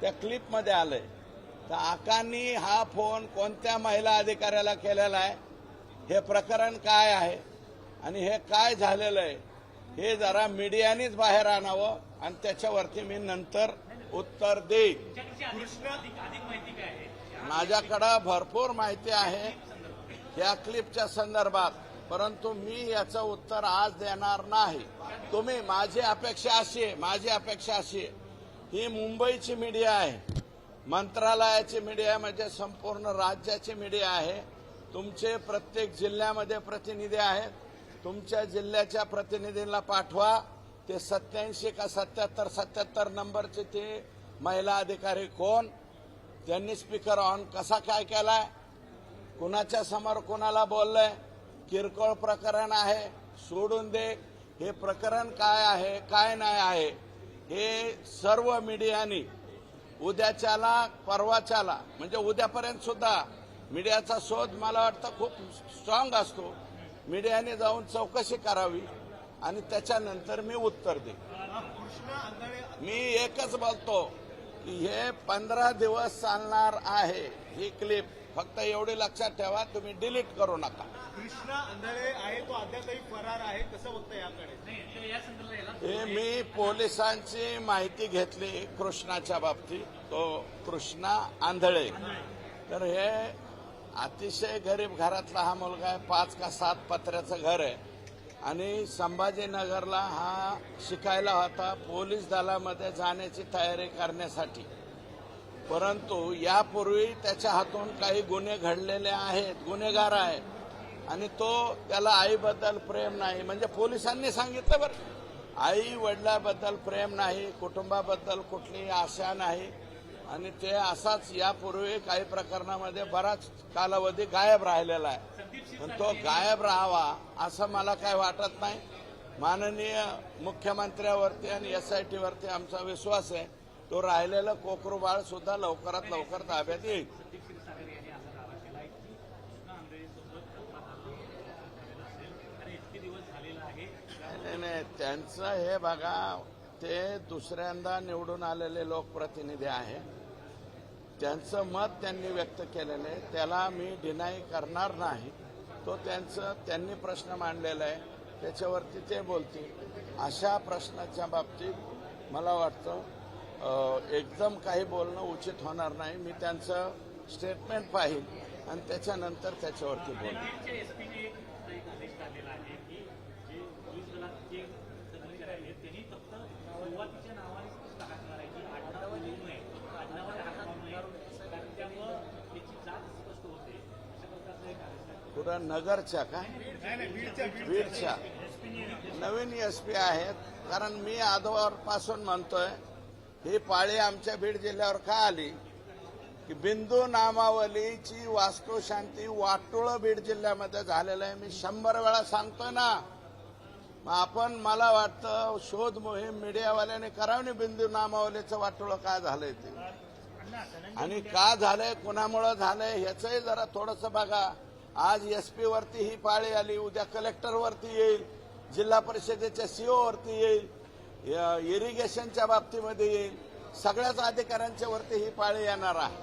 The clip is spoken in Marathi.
त्या क्लिपमध्ये आलंय. तर आकांनी हा फोन कोणत्या महिला अधिकाऱ्याला केलेला आहे? हे प्रकरण काय आहे? आणि हे काय झालेलं आहे? हे जरा मीडियानेच बाहेर आणावं आणि त्याच्यावरती मी नंतर उत्तर देईन. माझ्याकडं भरपूर माहिती आहे या क्लिपच्या संदर्भात परंतु मी याचं उत्तर आज देणार नाही. तुम्ही माझी अपेक्षा अशी आहे माझी अपेक्षा अशी आहे. ही मुंबईची मीडिया आहे. मंत्रालयाची मीडिया म्हणजे संपूर्ण राज्याची मीडिया आहे. तुमचे प्रत्येक जिल्ह्यामध्ये प्रतिनिधी आहेत. तुमच्या जिल्ह्याच्या प्रतिनिधींना पाठवा. ते सत्याऐंशी का सत्याहत्तर सत्याहत्तर नंबरचे ते महिला अधिकारी कोण? त्यांनी स्पीकर ऑन कसा काय केलाय? कुणाच्या समोर कुणाला बोललंय? किरकोळ प्रकरण आहे. सोडून दे. हे प्रकरण काय आहे काय नाही आहे? हे सर्व मीडियानी उद्याच्याला परवाच्याला म्हणजे उद्यापर्यंत सुद्धा मीडियाचा शोध मला वाटतं खूप स्ट्रॉंग असतो. मीडियाने जाऊन चौकशी करावी आणि त्याच्यानंतर मी उत्तर देईन. मी एकच बोलतो की हे पंधरा दिवस चालणार आहे ही क्लिप फक्त एवढी लक्षात ठेवा तुम्ही डिलीट करू नका. कृष्ण आंधळे आहे तो अद्यापही फरार आहे. कसं बघतं याकडे? हे मी पोलिसांची माहिती घेतली कृष्णाच्या बाबतीत. तो कृष्णा आंधळे. तर हे अतिशय गरीब घरातला हा मुलगा आहे. पाच का सात पत्र्याचं घर आहे. आणि संभाजीनगरला हा शिकायला होता पोलीस दलामध्ये जाण्याची तयारी करण्यासाठी. परंतु यापूर्वी त्याच्या हातून काही गुन्हे घडलेले आहेत गुन्हेगार आहेत. आणि तो त्याला आईबद्दल प्रेम नाही. म्हणजे पोलिसांनी सांगितलं बरं. आई वडिलाबद्दल प्रेम नाही कुटुंबाबद्दल कुठली आशा नाही. आणि ते असाच यापूर्वी काही प्रकरणामध्ये बराच कालावधी गायब राहिलेला आहे. पण तो गायब राहावा असं मला काय वाटत नाही. माननीय मुख्यमंत्र्यावरती आणि एस आय टीवरती आमचा विश्वास आहे. तो राहिलेलं कोकरू बाळ सुद्धा लवकरात लवकर ताब्यात येईल. नाही त्यांचं हे बघा ते दुसऱ्यांदा निवडून आलेले लोकप्रतिनिधी आहे. त्यांचं मत त्यांनी व्यक्त केलेलं आहे. त्याला मी डिनाय करणार नाही. तो त्यांचं त्यांनी प्रश्न मांडलेला आहे. त्याच्यावरती ते बोलतील. अशा प्रश्नाच्या बाबतीत मला वाटतं एकदम काही बोलणं उचित होणार नाही. मी त्यांचं स्टेटमेंट पाहिल आणि त्याच्यानंतर त्याच्यावरती बोलेन आदेश नगरच्या का? बीडच्या. नवीन एस पी आहेत. कारण मी आजवरपासून म्हणतोय ही पाळी आमच्या बीड जिल्ह्यावर का आली? की बिंदू नामावलीची वास्तुशांती वाटोळं बीड जिल्ह्यामध्ये झालेलं आहे. मी शंभर वेळा सांगतोय ना. मग आपण मला वाटतं शोध मोहीम मीडियावाल्याने करावी. बिंदू नामावलीचं वाटोळं का झालंय ते? आणि का झालंय कुणामुळं झालंय ह्याचंही जरा थोडंसं बघा. आज एसपी वरती ही पाळी आली उद्या कलेक्टर वरती येईल जिल्हा परिषदेच्या सीओ वरती येईल इरिगेशनच्या बाबतीमध्ये येईल. सगळ्याच अधिकाऱ्यांच्या वरती ही पाळी येणार आहे.